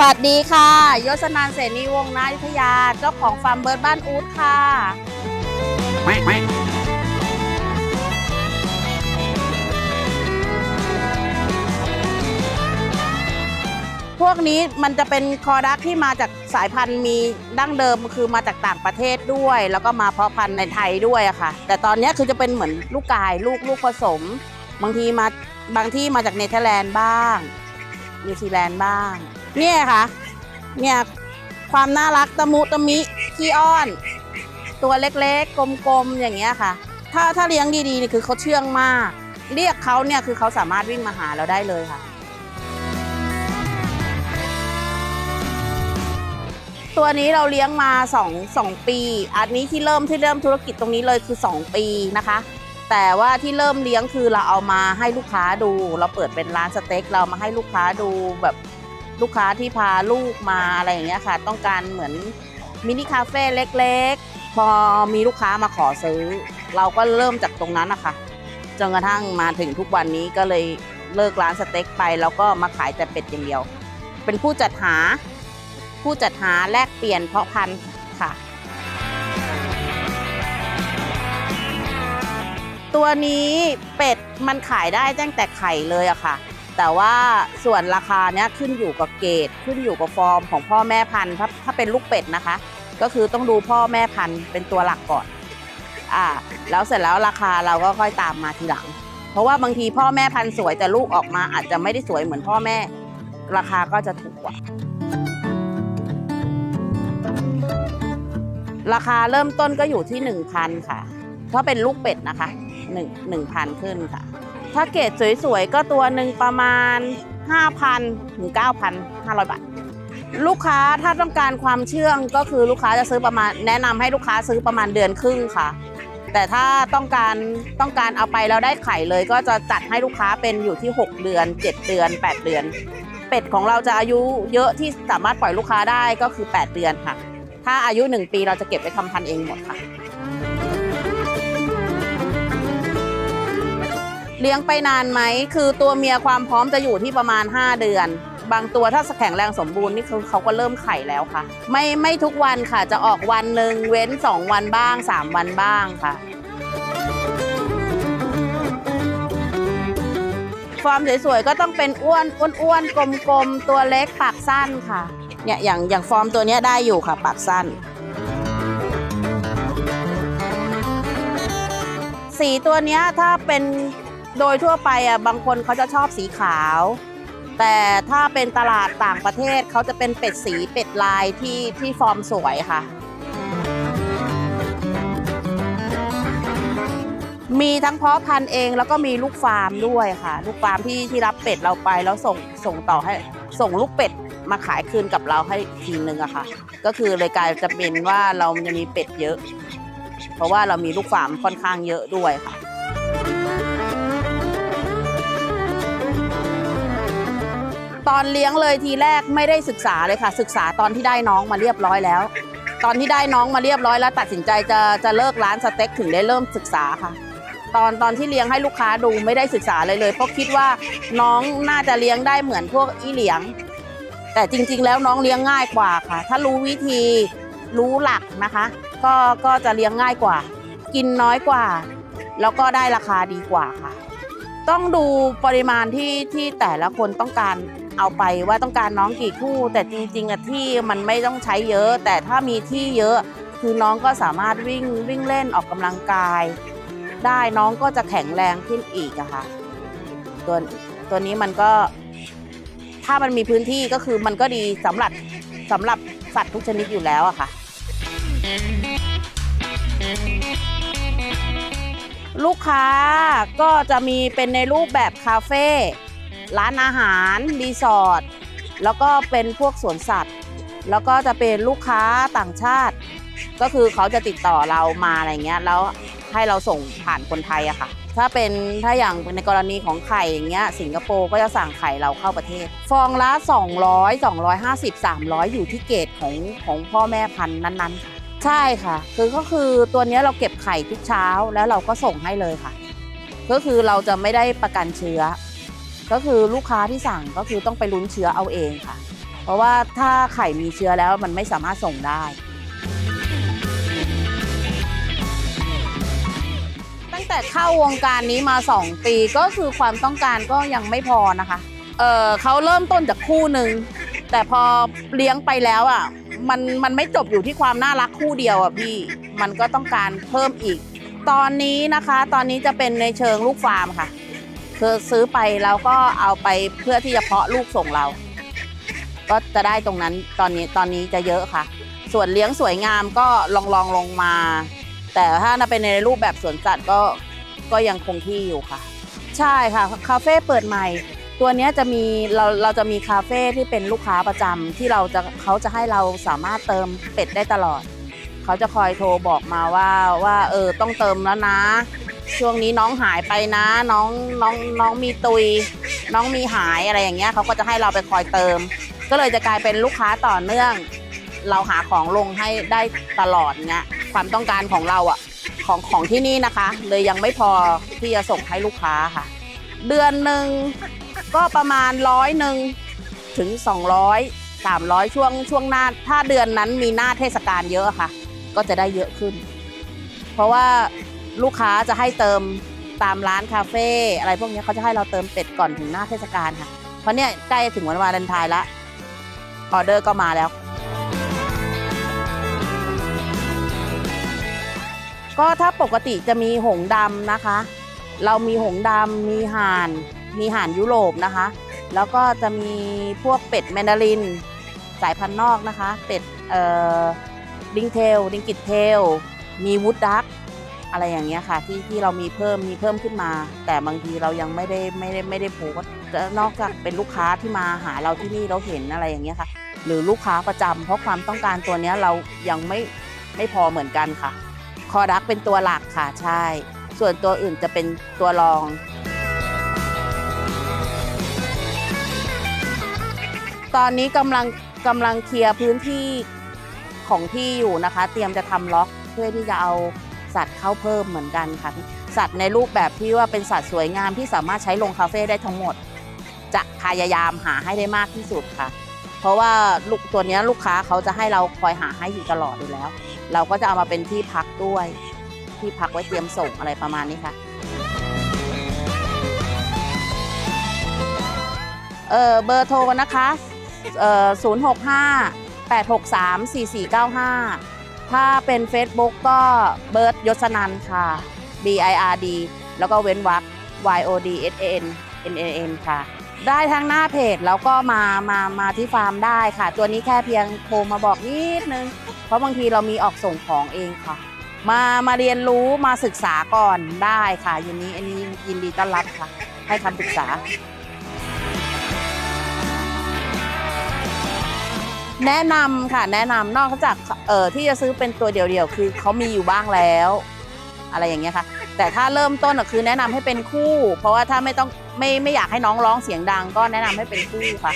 วัสดีค่ะ ยศนานเสนีวงศ์นายุทยา เจ้าของฟาร์มเบิร์ดบ้านอูดค่ะ พวกนี้มันจะเป็นคอดักที่มาจากสายพันธุ์มีดั้งเดิมคือมาจากต่างประเทศด้วย แล้วก็มาเพาะพันธุ์ในไทยด้วยอะค่ะ แต่ตอนนี้คือจะเป็นเหมือนลูกกายลูกลูกผสม บางทีมาบางที่มาจากเนเธอร์แลนด์บ้างนิวซีแลนด์บ้าง เนี่ยค่ะ เนี่ยความน่ารักตะมุตะมิขี้อ้อน ตัวเล็กๆ กลมๆ อย่างเงี้ยค่ะ ถ้าถ้าเลี้ยงดีๆนี่คือเขาเชื่องมาก เรียกเขาเนี่ยคือเขาสามารถวิ่งมาหาเราได้เลยค่ะ ตัวนี้เราเลี้ยงมา2 2ปี อันนี้ที่เริ่มที่เริ่มธุรกิจตรงนี้เลยคือ 2 ปีนะคะแต่ว่าที่เริ่มเลี้ยงคือเราเอามาให้ลูกค้าดู เราเปิดเป็นร้านสเต็กเรามาให้ลูกค้าดูแบบ ลูกค้าที่พาลูกมาอะไรอย่างเงี้ยค่ะ ต้องการเหมือนมินิคาเฟ่เล็กๆ พอมีลูกค้ามาขอซื้อ เราก็เริ่มจากตรงนั้นนะคะจนกระทั่งมาถึงทุกวันนี้ก็เลยเลิกร้านสเต็กไป แล้วก็มาขายแต่เป็ดอย่างเดียว เป็นผู้จัดหา ผู้จัดหาแลกเปลี่ยนเพาะพันธุ์ค่ะ ตัวนี้เป็ดมันขายได้ตั้งแต่ไข่เลยอะค่ะ แต่ว่าส่วนราคาเนี้ยขึ้นอยู่กับเกรดขึ้นอยู่กับฟอร์มของพ่อแม่พันธุ์ถ้าถ้าเป็นลูกเป็ดนะคะ ก็คือต้องดูพ่อแม่พันธุ์เป็นตัวหลักก่อนอ่าแล้วเสร็จแล้วราคาเราก็ค่อยตามมาทีหลัง เพราะว่าบางทีพ่อแม่พันธุ์สวยแต่ลูกออกมาอาจจะไม่ได้สวยเหมือนพ่อแม่ ราคาก็จะถูกกว่า ราคาเริ่มต้นก็อยู่ที่ 1,000 ค่ะ ถ้าเป็นลูกเป็ดนะคะ 1 1,000 ขึ้นค่ะ ถ้าเกรดสวยๆ ก็ตัวหนึ่งประมาณ 5,000ถึง9,500 บาท ลูกค้าถ้าต้องการความเชื่องก็คือลูกค้าจะซื้อประมาณ แนะนำให้ลูกค้าซื้อประมาณเดือนครึ่งค่ะ แต่ถ้าต้องการต้องการเอาไปแล้วได้ไข่เลย ก็จะจัดให้ลูกค้าเป็นอยู่ที่ 6 เดือน 7 เดือน 8 เดือน เป็ดของเราจะอายุเยอะที่สามารถปล่อยลูกค้าได้ก็คือ 8 เดือนค่ะ ถ้าอายุ 1 ปีเราจะเก็บไว้ทำพันธุ์เองหมดค่ะ เลี้ยงไปนานไหมคือตัวเมียความพร้อมจะอยู่ที่ประมาณ 5 เดือน บางตัวถ้าแข็งแรงสมบูรณ์นี่คือเขาก็เริ่มไข่แล้วค่ะ ไม่ไม่ทุกวันค่ะจะออกวันหนึ่งเว้น 2 วันบ้าง 3 วันบ้างค่ะฟอร์มสวยๆก็ต้องเป็นอ้วนอ้วนๆกลมๆ ตัวเล็กปากสั้นค่ะเนี่ยอย่างอย่างฟอร์มตัวนี้ได้อยู่ค่ะ ปากสั้น สีตัวนี้ถ้าเป็น โดยทั่วไปอะบางคนเขาจะชอบสีขาว แต่ถ้าเป็นตลาดต่างประเทศเขาจะเป็นเป็ดสีเป็ดลายที่ที่ฟอร์มสวยค่ะ มีทั้งเพาะพันธุ์เองแล้วก็มีลูกฟาร์มด้วยค่ะ ลูกฟาร์มที่ที่รับเป็ดเราไปแล้วส่งส่งต่อให้ส่งลูกเป็ดมาขายคืนกับเราให้ทีนึงอะค่ะ ก็คือเลยกลายจะเป็นว่าเราจะมีเป็ดเยอะ เพราะว่าเรามีลูกฟาร์มค่อนข้างเยอะด้วยค่ะ ตอนเลี้ยงเลยทีแรกไม่ได้ศึกษาเลยค่ะ ศึกษาตอนที่ได้น้องมาเรียบร้อยแล้ว ตอนที่ได้น้องมาเรียบร้อยแล้วตัดสินใจจะจะเลิกร้านสเต็กถึงได้เริ่มศึกษาค่ะ ตอนตอนที่เลี้ยงให้ลูกค้าดูไม่ได้ศึกษาเลยเลย เพราะคิดว่าน้องน่าจะเลี้ยงได้เหมือนพวกอีเหลียง แต่จริง ๆ แล้วน้องเลี้ยงง่ายกว่าค่ะ ถ้ารู้วิธีรู้หลักนะคะ ก็ก็จะเลี้ยงง่ายกว่า กินน้อยกว่า แล้วก็ได้ราคาดีกว่าค่ะ ต้องดูปริมาณที่ที่แต่ละคนต้องการ เอาไปว่าต้องการน้องกี่คู่ แต่จริงๆอะที่มันไม่ต้องใช้เยอะ แต่ถ้ามีที่เยอะคือน้องก็สามารถวิ่งวิ่งเล่นออกกำลังกาย ได้น้องก็จะแข็งแรงขึ้นอีกอะค่ะตัวตัวนี้มันก็ ถ้ามันมีพื้นที่ก็คือมันก็ดีสำหรับสำหรับสัตว์ทุกชนิดอยู่แล้วอะค่ะ ลูกค้าก็จะมีเป็นในรูปแบบคาเฟ่ ร้านอาหารรีสอร์ทแล้วก็เป็นพวกสวนสัตว์ แล้วก็จะเป็นลูกค้าต่างชาติ ก็คือเขาจะติดต่อเรามาอะไรเงี้ยแล้วให้เราส่งผ่านคนไทยอะค่ะ ถ้าเป็นถ้าอย่างในกรณีของไข่อย่างเงี้ยสิงคโปร์ก็จะสั่งไข่เราเข้าประเทศ ฟองละ 200 250 300 อยู่ที่เกรดของของพ่อแม่พันธุ์นั้นๆค่ะใช่ค่ะ คือก็คือตัวนี้เราเก็บไข่ทุกเช้าแล้วเราก็ส่งให้เลยค่ะ ก็คือเราจะไม่ได้ประกันเชื้อ ก็คือลูกค้าที่สั่งก็คือต้องไปลุ้นเชื้อเอาเองค่ะ เพราะว่าถ้าไข่มีเชื้อแล้วมันไม่สามารถส่งได้ ตั้งแต่เข้าวงการนี้มา 2 ปีก็คือความต้องการก็ยังไม่พอนะคะ เออเขาเริ่มต้นจากคู่หนึ่งแต่พอเลี้ยงไปแล้วอะมันมันไม่จบอยู่ที่ความน่ารักคู่เดียวอะพี่มันก็ต้องการเพิ่มอีก ตอนนี้นะคะ ตอนนี้จะเป็นในเชิงลูกฟาร์มค่ะ คือซื้อไปแล้วก็เอาไปเพื่อที่จะเพาะลูกส่งเรา ก็จะได้ตรงนั้นตอนนี้ตอนนี้จะเยอะค่ะ ส่วนเลี้ยงสวยงามก็ลองลองลงมา แต่ถ้าเป็นในรูปแบบสวนสัตว์ก็ก็ยังคงที่อยู่ค่ะ ใช่ค่ะคาเฟ่เปิดใหม่ ตัวนี้จะมีเราเราจะมีคาเฟ่ที่เป็นลูกค้าประจำที่เราจะเขาจะให้เราสามารถเติมเป็ดได้ตลอด เขาจะคอยโทรบอกมาว่าว่าเออต้องเติมแล้วนะ ช่วงนี้น้องหายไปนะ น้องน้องน้องมีตุย น้องมีหายอะไรอย่างเงี้ยเขาก็จะให้เราไปคอยเติม ก็เลยจะกลายเป็นลูกค้าต่อเนื่อง เราหาของลงให้ได้ตลอดเงี้ยความต้องการของเราอะของของที่นี่นะคะ เลยยังไม่พอที่จะส่งให้ลูกค้าค่ะ เดือนหนึ่งก็ประมาณร้อยหนึ่งถึง 200 300 ช่วงช่วงหน้า ถ้าเดือนนั้นมีหน้าเทศกาลเยอะค่ะ ก็จะได้เยอะขึ้น เพราะว่า ลูกค้าจะให้เติมตามร้านคาเฟ่อะไรพวกนี้เขาจะให้เราเติมเป็ดก่อนถึงหน้าเทศกาลค่ะ เพราะเนี่ยใกล้ถึงวันวาเลนไทน์ละออเดอร์ก็มาแล้ว ก็ถ้าปกติจะมีหงดำนะคะ เรามีหงดำมีห่าน มีห่านยุโรปนะคะ แล้วก็จะมีพวกเป็ดแมนดาริน สายพันธุ์นอกนะคะ เป็ดเอ่อดิงเทลดิงกิตเทลมีวูดดัก อะไรอย่างเงี้ยค่ะที่ที่เรามีเพิ่มมีเพิ่มขึ้นมา แต่บางทีเรายังไม่ได้ไม่ได้ไม่ได้โพสต์นอกจากเป็นลูกค้าที่มาหาเราที่นี่เราเห็นอะไรอย่างเงี้ยค่ะ หรือลูกค้าประจำเพราะความต้องการตัวเนี้ยเรายังไม่ไม่พอเหมือนกันค่ะคอดักเป็นตัวหลักค่ะใช่ ส่วนตัวอื่นจะเป็นตัวรองตอนนี้กำลังกำลังเคลียร์พื้นที่ของที่อยู่นะคะ เตรียมจะทำล็อกเพื่อที่จะเอา สัตว์เข้าเพิ่มเหมือนกันค่ะสัตว์ในรูปแบบที่ว่าเป็นสัตว์สวยงามที่สามารถใช้ลงคาเฟ่ได้ทั้งหมด จะพยายามหาให้ได้มากที่สุดค่ะ เพราะว่าลูกตัวนี้ลูกค้าเขาจะให้เราคอยหาให้อยู่ตลอดอยู่แล้ว เราก็จะเอามาเป็นที่พักด้วย ที่พักไว้เตรียมส่งอะไรประมาณนี้ค่ะเออเบอร์โทรนะคะเอ่อ065 863 4495 ถ้าเป็น Facebook ก็เบิร์ดยศนันค่ะ B I R D แล้วก็เว้นวรรค Y O D S A N N A N ค่ะ ได้ทั้งหน้าเพจแล้วก็มามามาที่ฟาร์มได้ค่ะ ตัวนี้แค่เพียงโทรมาบอกนิดนึง เพราะบางทีเรามีออกส่งของเองค่ะ มามาเรียนรู้มาศึกษาก่อนได้ค่ะยินนี้อันนี้ยินดีต้อนรับค่ะ ให้คำปรึกษา แนะนำค่ะแนะนำนอกจากเอ่อที่จะซื้อเป็นตัวเดียวๆคือเขามีอยู่บ้างแล้ว อะไรอย่างเงี้ยค่ะ แต่ถ้าเริ่มต้นอะคือแนะนำให้เป็นคู่ เพราะว่าถ้าไม่ต้องไม่ไม่อยากให้น้องร้องเสียงดัง ก็แนะนำให้เป็นคู่ค่ะ